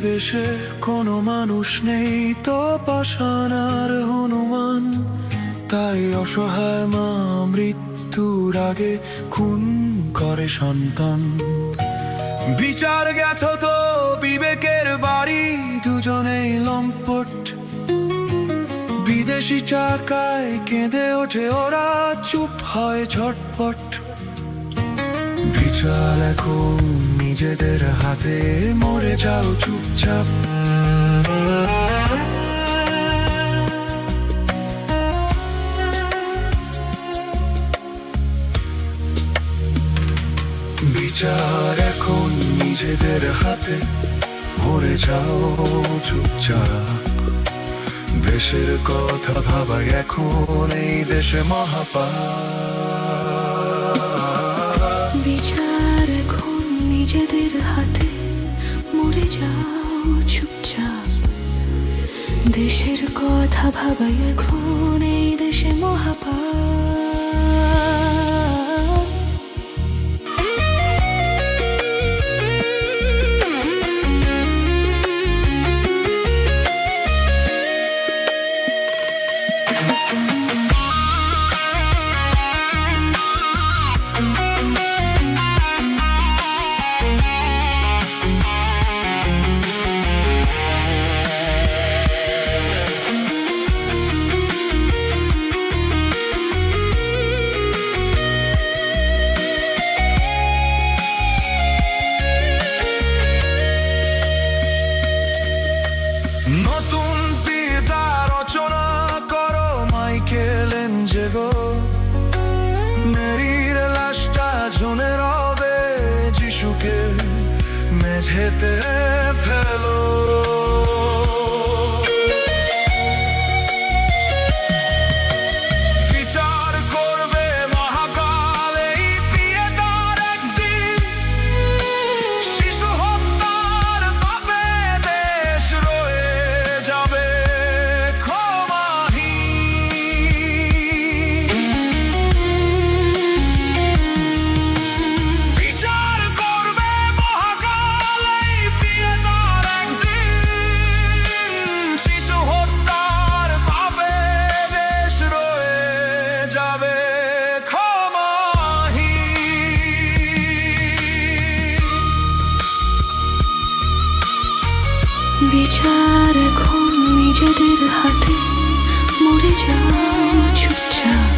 দেশে কোনো মানুষ নেই তো হনুমান। তাই অসহায় মা মৃত্যুর আগে খুন করে সন্তান। বিচার গেছ তো বিবেকের বাড়ি দুজনেই লম্পট। বিদেশি চাকায় কেঁদে ওঠে ওরা, চুপ হয় ঝটপট। বিচার এখন নিজেদের হাতে, মরে যাও চুপচাপ। বিচার এখন নিজেদের হাতে, মরে যাও চুপচাপ। দেশের কথা ভাবাই এখন এই দেশে মহাপাপ। চুপচাপ। দেশের কথা ভাবাই এখন এই দেশে মহাপাপ। মেঝেতে ফেলো। বিচার এখন নিজেদের হাতে মরে যাও চুপচাপ।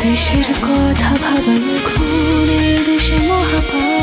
দেশের কথা ভাবাই ঘুরে দেশে মহাপাপ।